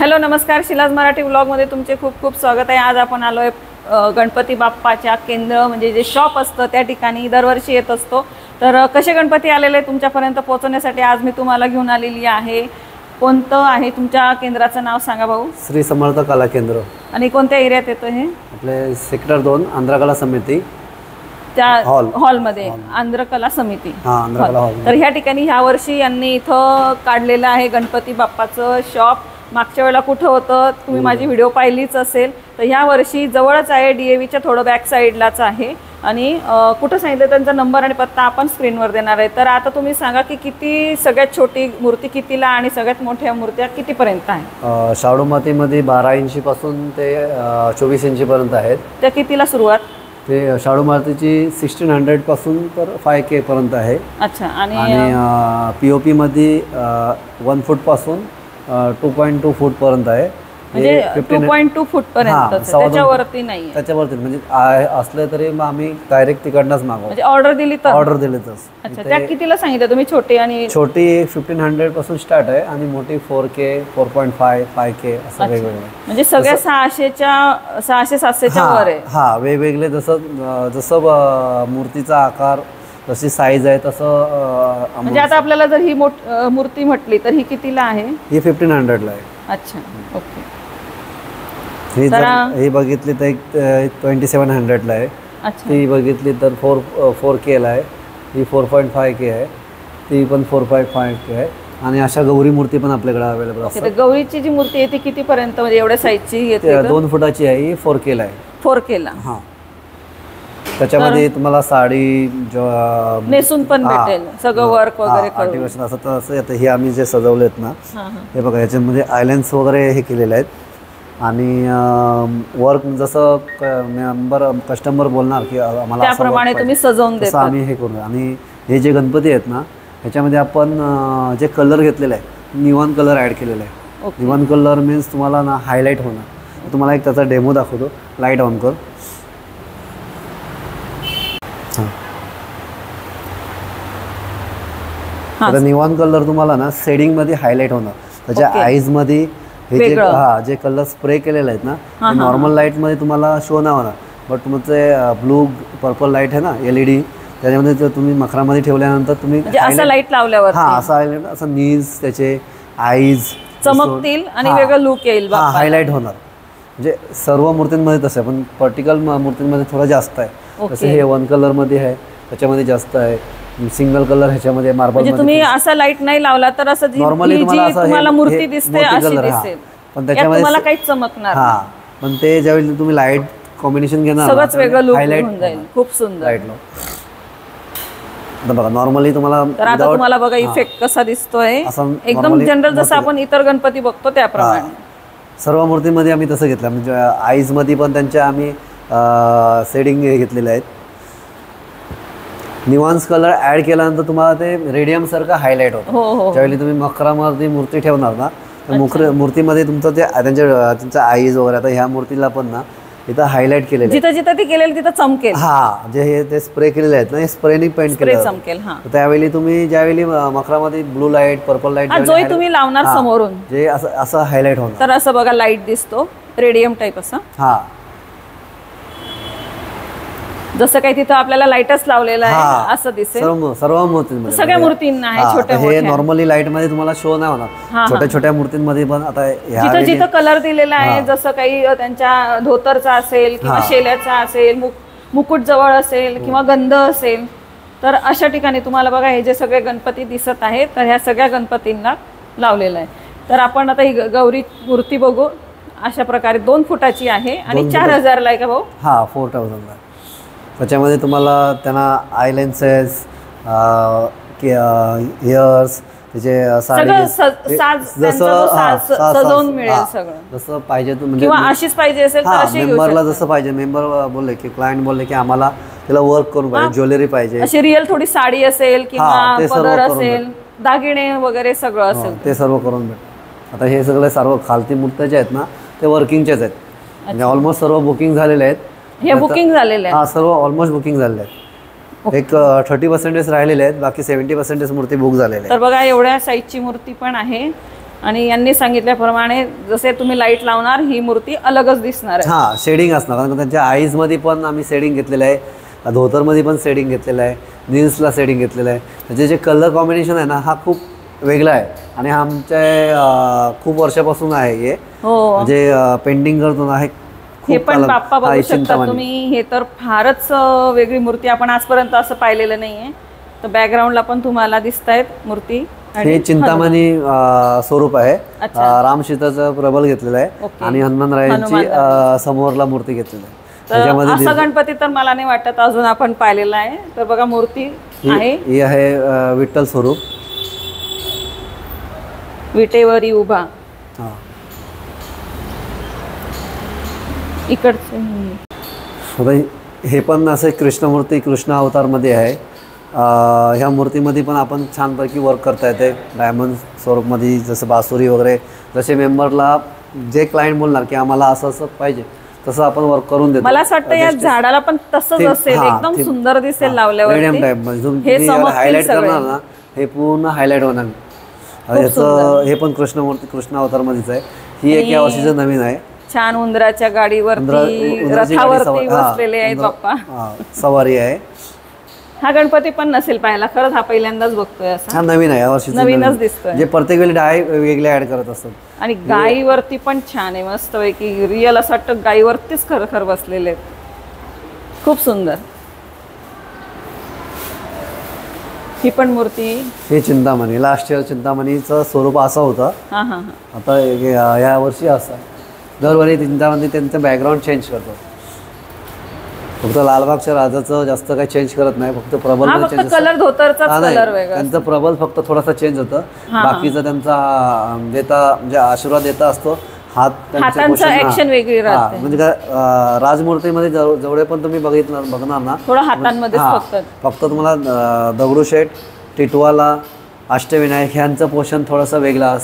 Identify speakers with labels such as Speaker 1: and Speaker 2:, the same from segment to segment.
Speaker 1: Hello नमस्कार. शिलाज मराठी ब्लॉगमध्ये तुमचे खूप खूप स्वागत आहे. आज आपण आलो आहे गणपती बाप्पाच्या केंद्र म्हणजे जे शॉप असतं त्या ठिकाणी दरवर्षी येत असतो. तर कसे गणपती आलेले तुमच्यापर्यंत पोहोचवण्यासाठी आज मी तुम्हाला घेऊन आलेली आहे. कोणतं आहे तुमच्या केंद्राचं नाव सांगा भाऊ?
Speaker 2: श्री समर्थ कला केंद्र.
Speaker 1: आणि कोणत्या एरियात येतं हे?
Speaker 2: आपले सेक्टर दोन आंध्र कला समिती.
Speaker 1: त्या
Speaker 2: हॉल.
Speaker 1: हॉलमध्ये आंध्र कला समिती.
Speaker 2: हा
Speaker 1: तर ह्या ठिकाणी ह्या वर्षी यांनी इथं काढलेलं आहे गणपती बाप्पाचं शॉप. मागच्या वेळेला कुठं होतं तुम्ही माझी व्हिडिओ पाहिलीच असेल तर ह्या वर्षी जवळच आहे डी ए व्हीच्या थोडं बॅक साईडलाच आहे. आणि कुठं सांगितलं त्यांचा नंबर आणि पत्ता आपण स्क्रीनवर देणार आहे. तर आता तुम्ही सांगा की किती सगळ्यात छोटी मूर्ती कितीला आणि सगळ्यात मोठ्या मूर्त्या कितीपर्यंत आहे?
Speaker 2: शाडू मातीमध्ये बारा इंचीपासून ते अ, चोवीस इंचीपर्यंत आहेत.
Speaker 1: त्या कितीला सुरुवात?
Speaker 2: ते शाडू मातीची सिक्स्टीन हंड्रेडपासून तर फाय के पर्यंत आहे.
Speaker 1: अच्छा आणि
Speaker 2: आणि पी ओ पीमध्ये वन फूटपासून टू पॉईंट टू फूटपर्यंत आहे.
Speaker 1: म्हणजे टू
Speaker 2: 15
Speaker 1: पॉईंट टू त्याच्यावरती नाही
Speaker 2: त्याच्यावरती म्हणजे आहे असलं तरी मग आम्ही डायरेक्ट तिकडनंच मागवतो.
Speaker 1: म्हणजे ऑर्डर दिली तर?
Speaker 2: ऑर्डर दिले तर.
Speaker 1: अच्छा त्या कितीला सांगितलं तुम्ही? छोटे आणि
Speaker 2: छोटी फिफ्टीन हंड्रेडपासून स्टार्ट आहे आणि मोठी four K four point five five K असं वेगवेगळं.
Speaker 1: म्हणजे सगळ्या सहाशेच्या सहाशे सातशेच्या वर आहे.
Speaker 2: हा वेगवेगळे जसं जसं मूर्तीचा आकार जशी साईज आहे तसं
Speaker 1: म्हणजे आता आपल्याला जर ही मोठ मूर्ती म्हटली तर ही कितीला आहे?
Speaker 2: ही फिफ्टीन हंड्रेडला आहे.
Speaker 1: अच्छा ओके.
Speaker 2: ही जर ही बघितली तर एक ट्वेंटी सेवन हंड्रेडला आहे.
Speaker 1: अच्छा.
Speaker 2: ती बघितली तर फोर फोर केला आहे. ही फोर पॉईंट फाय के आहे. ती पण फोर पॉईंट फाय के आहे. आणि अशा गौरी मूर्ती पण आपल्याकडे अवेलेबल
Speaker 1: तर गौरीची जी मूर्ती आहे ती कितीपर्यंत म्हणजे एवढ्या साईजची
Speaker 2: दोन फुटाची आहे ही फोर केला आहे.
Speaker 1: फोर केला
Speaker 2: हां. त्याच्यामध्ये तुम्हाला साडी जो
Speaker 1: नेसून पण भेटेल. सगळं वर्क वगैरे
Speaker 2: असं तर असं येतं. हे आम्ही जे सजवलेत ना
Speaker 1: हां
Speaker 2: बघा याच्यामध्ये आयलँड्स वगैरे हे केलेले आहेत. आणि वर्क जसं मेंबर कस्टमर बोलणार की आम्हाला
Speaker 1: त्याप्रमाणे तुम्ही सजवून देता
Speaker 2: आम्ही हे करू. आणि हे जे गणपती आहेत ना ह्याच्यामध्ये आपण जे कलर घेतलेले आहे निवान कलर ॲड केलेला आहे निवान कलर मीन्स तुम्हाला ना हायलाईट होणार. तुम्हाला एक त्याचा डेमो दाखवतो. लाइट ऑन कर. आता निवान कलर तुम्हाला ना शेडिंगमध्ये हायलाईट होणार त्याच्या. आईजमध्ये हे जे. हा जे कलर स्प्रे केलेले आहेत ना नॉर्मल लाइटमध्ये तुम्हाला शो नाही होणार बट तुमचं ब्लू पर्पल लाइट आहे ना एलईडी त्याच्यामध्ये जर तुम्ही मखरामध्ये ठेवल्यानंतर तुम्ही
Speaker 1: म्हणजे असं लाइट लावल्यावर
Speaker 2: हा असं असं नीज त्याचे आईज
Speaker 1: चमकतील आणि. वेगळं लुक येईल
Speaker 2: हा. हायलाईट होणार म्हणजे सर्व मूर्तींमध्ये तसं आहे पण पर्टिकल मूर्तींमध्ये थोडं जास्त आहे. जसं हे वन कलरमध्ये आहे त्याच्यामध्ये जास्त आहे सिंगल कलर ह्याच्यामध्ये मार्बल
Speaker 1: म्हणजे तुम्ही असा लाइट नाही लावला तर असं जी
Speaker 2: Normally
Speaker 1: ही
Speaker 2: तुम्हाला
Speaker 1: जी
Speaker 2: असं हे-
Speaker 1: तुम्हाला
Speaker 2: हे
Speaker 1: मूर्ती दिसते
Speaker 2: मोती
Speaker 1: अशी
Speaker 2: color, हा.
Speaker 1: दिसेल.
Speaker 2: पण
Speaker 1: यात
Speaker 2: त्याच्यामध्ये
Speaker 1: तुम्हाला काहीच चमकणार नाही.
Speaker 2: हा पण ते ज्यावेळी तुम्ही लाइट कॉम्बिनेशन घेणार
Speaker 1: सगळंच वेगळं लुक होऊन जाईल. खूप सुंदर.
Speaker 2: लाइट बघा नॉर्मली तुम्हाला
Speaker 1: तर आता
Speaker 2: without-
Speaker 1: तुम्हाला बघा इफेक्ट कसा दिसतोय.
Speaker 2: असं
Speaker 1: एकदम
Speaker 2: normally
Speaker 1: जनरल जसं आपण इतर गणपती बघतो त्याप्रमाणे.
Speaker 2: सर्व मूर्तीमध्ये आम्ही तसं घेतलं. म्हणजे आईजमध्ये पण त्यांच्या आम्ही सेडिंग घेतलेले आहेत. निवान्स कलर ॲड केल्यानंतर तुम्हाला ते रेडियम सारखं हायलाईट होतं.
Speaker 1: हो हो.
Speaker 2: ज्यावेळी तुम्ही मकरामध्ये मूर्ती ठेवणार ना तर मुखर मूर्तीमध्ये तुमचं ते त्यांच्या त्यांचं आईज वगैरे आता ह्या मूर्तीला पण ना इथं हायलाईट केलेले
Speaker 1: जिथं जिथं ती केलेली तिथं चमकेल.
Speaker 2: हा जे हे ते स्प्रे केलेले आहेत ना हे स्प्रेनी पेंट केले
Speaker 1: चमकेल हा.
Speaker 2: त्यावेळी तुम्ही ज्यावेळी अं, मकरामध्ये ब्लू लाइट पर्पल लाइट
Speaker 1: हा जोही तुम्ही लावणार समोरून.
Speaker 2: जे असं असं हायलाईट होणार.
Speaker 1: तर असं बघा लाइट दिसतो. रेडियम टाईप असं.
Speaker 2: हा.
Speaker 1: जसं काही तिथं आपल्याला लाईटच लावलेला. आहे असं दिसेल.
Speaker 2: सर्व सर्व मूर्तींमध्ये.
Speaker 1: सगळ्या मूर्तींना आहे
Speaker 2: हा,
Speaker 1: छोट्या
Speaker 2: हे नॉर्मली लाइटमध्ये तुम्हाला शो नाही होणार. छोट्या छोट्या मूर्तींमध्ये पण आता
Speaker 1: जिथं जिथं कलर दिलेला आहे जसं काही त्यांच्या धोतरचा असेल किंवा शेल्याचा असेल मुक मुकुट जवळ असेल किंवा गंध असेल तर अशा ठिकाणी तुम्हाला बघा हे जे सगळे गणपती दिसत आहेत तर ह्या सगळ्या गणपतींना लावलेलं आहे. तर आपण आता ही गौरी मूर्ती बघू. अशा प्रकारे दोन फुटाची आहे आणि चार हजारला आहे का भाऊ?
Speaker 2: हा फोर थाउजंड त्याच्यामध्ये तुम्हाला त्यांना आय लेन्सेस इयर्स त्याचे जसं पाहिजे म्हणजे मेंबरला
Speaker 1: शकता.
Speaker 2: जसं पाहिजे मेंबर बोलले की क्लायंट बोलले की आम्हाला त्याला वर्क करून पाहिजे ज्वेलरी पाहिजे.
Speaker 1: अशी रिअल थोडी साडी असेल किंवा असेल दागिने वगैरे सगळं
Speaker 2: हो,
Speaker 1: असेल
Speaker 2: ते सर्व करून भेट. आता हे सगळे सर्व खालती मूर्त्या जे आहेत ना ते वर्किंगचेच आहेत. म्हणजे ऑलमोस्ट सर्व बुकिंग झालेले आहेत.
Speaker 1: हे बुकिंग झालेलं आहे
Speaker 2: हा सर्व ऑलमोस्ट बुकिंग झालेले आहेत. एक थर्टी पर्सेंटेज राहिलेले आहेत बाकी सेव्हन्टी पर्सेंटेज मूर्ती बुक झालेल्या आहेत.
Speaker 1: तर बघा एवढ्या साईजची मूर्ती पण आहे. आणि यांनी सांगितल्याप्रमाणे जसे तुम्ही लाइट लावणार ही मूर्ती अलगच दिसणार आहे.
Speaker 2: हा शेडिंग असणार. कारण त्यांच्या आईजमध्ये पण आम्ही शेडिंग घेतलेलं आहे. धोतरमध्ये पण शेडिंग घेतलेलं आहे. नील्सला शेडिंग घेतलेलं आहे. त्याचे जे कलर कॉम्बिनेशन आहे ना हा खूप वेगळा आहे. आणि हा आमच्या खूप वर्षापासून आहे हे.
Speaker 1: हो.
Speaker 2: म्हणजे पेंटिंग करतो ना हे
Speaker 1: हे पण बाप्पा बघू शकता. तुम्ही. हे तर फारच वेगळी मूर्ती. आपण आजपर्यंत असं पाहिलेलं नाहीये. तर बॅकग्राऊंडला पण तुम्हाला दिसत आहेत मूर्ती
Speaker 2: हे चिंतामणी स्वरूप आहे. राम सीताचं प्रबल घेतलेलं आहे. आणि हनुमानरायांची समोरला मूर्ती घेतलेली आहे.
Speaker 1: तर असा गणपती तर मला नाही वाटत अजून आपण पाहिलेला आहे. तर बघा मूर्ती आहे.
Speaker 2: ही आहे विठ्ठल स्वरूप.
Speaker 1: विटेवरी उभा
Speaker 2: हा.
Speaker 1: इकडचे.
Speaker 2: हे- पण असं कृष्णमूर्ती कृष्ण अवतारमध्ये आहे. ह्या मूर्तीमध्ये पण आपण छानपैकी वर्क करता येते. डायमंड स्वरूपमध्ये जसं बासुरी वगैरे जसे मेंबरला जे क्लायंट बोलणार की आम्हाला असं असं पाहिजे तसं आपण वर्क करून देतो.
Speaker 1: मला असं वाटतं या झाडाला पण तसंच असेल. एकदम सुंदर दिसेल
Speaker 2: मीडियम
Speaker 1: लावल्यावर
Speaker 2: टाईप म्हणजे हायलाईट. करणार ना हे पूर्ण हायलाईट होणार. याचं हे पण कृष्णमूर्ती कृष्ण अवतारमध्येच आहे. ही एक या वर्षीचं नवीन आहे.
Speaker 1: छान उंदराच्या
Speaker 2: उंदरा-
Speaker 1: गाडीवरती रथावरती बसलेले आहेत बाप्पा.
Speaker 2: सवारी आहे.
Speaker 1: हा गणपती पण नसेल पाहायला खरंच हा पहिल्यांदाच बघतोय असा.
Speaker 2: हा नवीन आहे या वर्षीचं
Speaker 1: नवीनच
Speaker 2: नवीन.
Speaker 1: दिसतोय.
Speaker 2: जे प्रत्येक वेळी डाय वेगळे ऍड करत असतात.
Speaker 1: आणि गायीवरती पण छान आहे मस्त पैकी रिअल असं वाटतं गायीवरतीच खरं खरं बसलेले आहेत. खूप सुंदर. ही पण मूर्ती.
Speaker 2: हे चिंतामणी लास्ट इयर चिंतामणीचं स्वरूप असं होतं.
Speaker 1: हा हा हा.
Speaker 2: आता या वर्षी असं. आहे. दरवर्षी चिंतामणी त्यांचं बॅकग्राऊंड चेंज करतो. फक्त लालबागच्या राजाचं जास्त काही चेंज करत नाही फक्त प्रबल
Speaker 1: हा फक्त कलर. कलर वेगळा
Speaker 2: त्यांचं प्रबल फक्त थोडासा चेंज होतं. बाकीचा त्यांचा अं, देता म्हणजे आशीर्वाद देता असतो. हात त्यांचे
Speaker 1: हातांचं
Speaker 2: हा.
Speaker 1: वेगळी
Speaker 2: हा,
Speaker 1: राहते.
Speaker 2: म्हणजे काय अं, राजमूर्तीमध्ये जेव- जेवढे पण तुम्ही बघितणार बघणार ना
Speaker 1: थोडं हातांमध्येच
Speaker 2: हा,
Speaker 1: फक्त.
Speaker 2: फक्त तुम्हाला अं, दगडूशेठ टिटवाला अष्टविनायक ह्यांचं पोषण थोडंसं वेगळं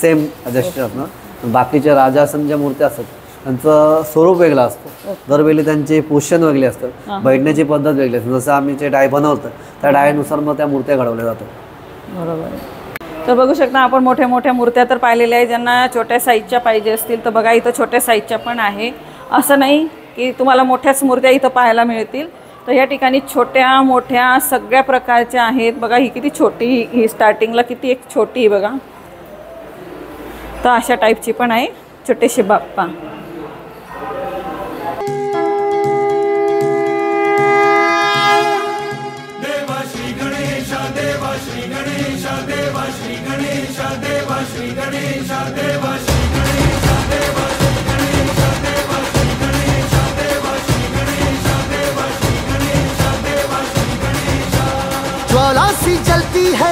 Speaker 2: सेम जस्ट असणं बाकीच्या राजासन ज्या मूर्त्या असतात त्यांचं स्वरूप वेगळं असतं. दरवेळी त्यांचे पोषण वेगळे असतं. बैठण्याची पद्धत वेगळी असते. जसं आम्ही जे डाय बनवतो त्या डायनुसार मग त्या मूर्त्या घडवल्या जातात
Speaker 1: बरोबर तर बघू शकता आपण मोठ्या मोठ्या मूर्त्या तर पाहिलेल्या आहे ज्यांना छोट्या साईजच्या पाहिजे असतील. तर बघा इथं छोट्या साईजच्या पण आहे. असं नाही की तुम्हाला मोठ्याच मूर्त्या इथं पाहायला मिळतील. तर या ठिकाणी छोट्या मोठ्या सगळ्या प्रकारच्या आहेत. बघा ही किती छोटी ही स्टार्टिंगला किती एक छोटी बघा. तर अशा टाईपची पण आहे छोटेसे बाप्पा.
Speaker 3: ज्वाला सी जलती है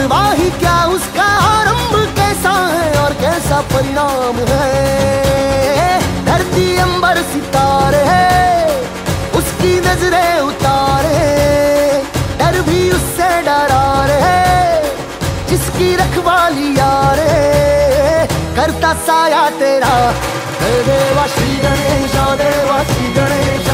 Speaker 3: परवाही क्या उसका आरंभ कैसा है और कैसा परिणाम है? धरती अंबर सितारे उसकी नज़रें उतारे डर भी उससे डरा रहे जिसकी रखवाली आ यारे करता साया तेरा देवा श्री गणेश देवा श्री गणेश।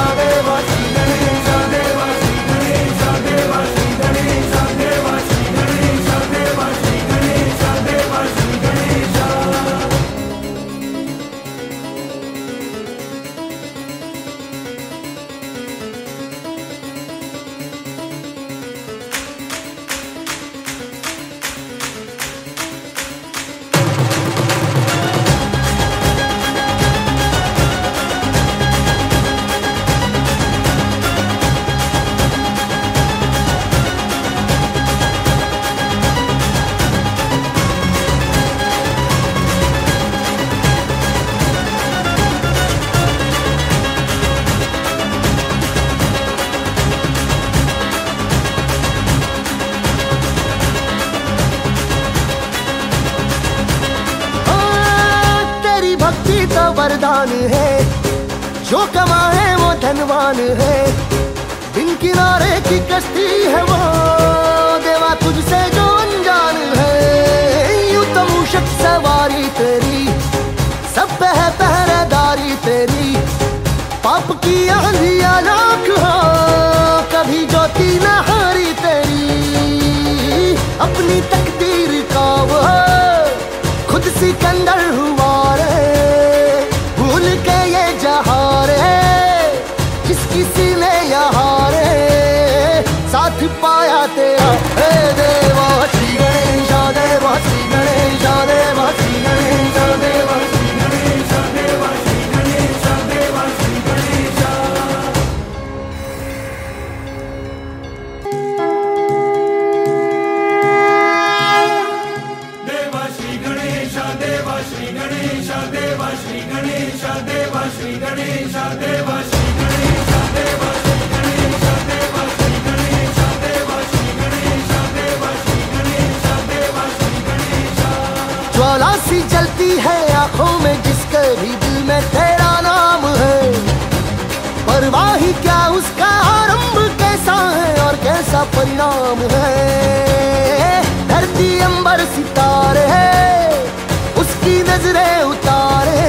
Speaker 3: तो वरदान है। जो कमा है वो धनवान है। बिन किनारे की कश्ती है वो। देवा तुझसे जो अनजान है। यूँ तो मूषक सवारी तेरी। सब पे है पहरेदारी तेरी। पाप की आंधिया लाख हो। कभी ज्योति न हारी तेरी। अपनी तकदीर ज्वाला सी जलती है आँखों में, जिसके भी दिल में तेरा नाम है। परवाही क्या उसका आरंभ कैसा है और कैसा परिणाम है? धरती अंबर सितारे उसकी नज़रें उतारे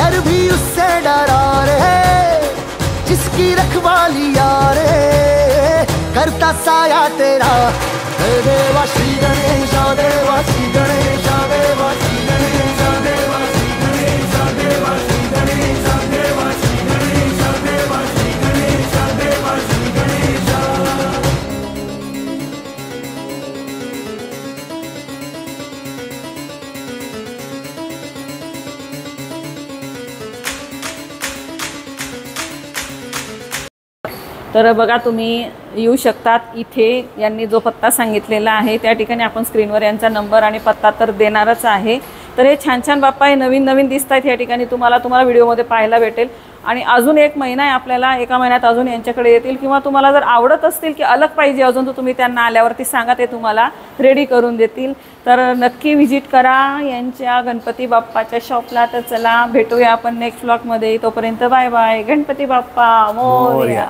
Speaker 3: डर भी उससे डरा रे जिसकी रखवाली यारे करता साया तेरा। देवा श्री गणेश देवा
Speaker 1: तर बघा तुम्ही येऊ शकतात इथे. यांनी जो पत्ता सांगितलेला आहे त्या ठिकाणी आपण स्क्रीनवर यांचा नंबर आणि पत्ता तर देणारच आहे. तर हे छान छान बाप्पा हे नवीन नवीन दिसत आहेत या ठिकाणी. तुम्हाला तुम्हाला व्हिडिओमध्ये पाहायला भेटेल. आणि अजून एक महिना आहे आपल्याला एका महिन्यात अजून यांच्याकडे येतील. किंवा तुम्हाला जर आवडत असतील की अलग पाहिजे अजून तर तुम्ही त्यांना आल्यावरती सांगा ते तुम्हाला रेडी करून देतील. तर नक्की व्हिजिट करा यांच्या गणपती बाप्पाच्या शॉपला तर चला भेटूया आपण नेक्स्ट ब्लॉगमध्ये तोपर्यंत बाय बाय गणपती बाप्पा मोर्या.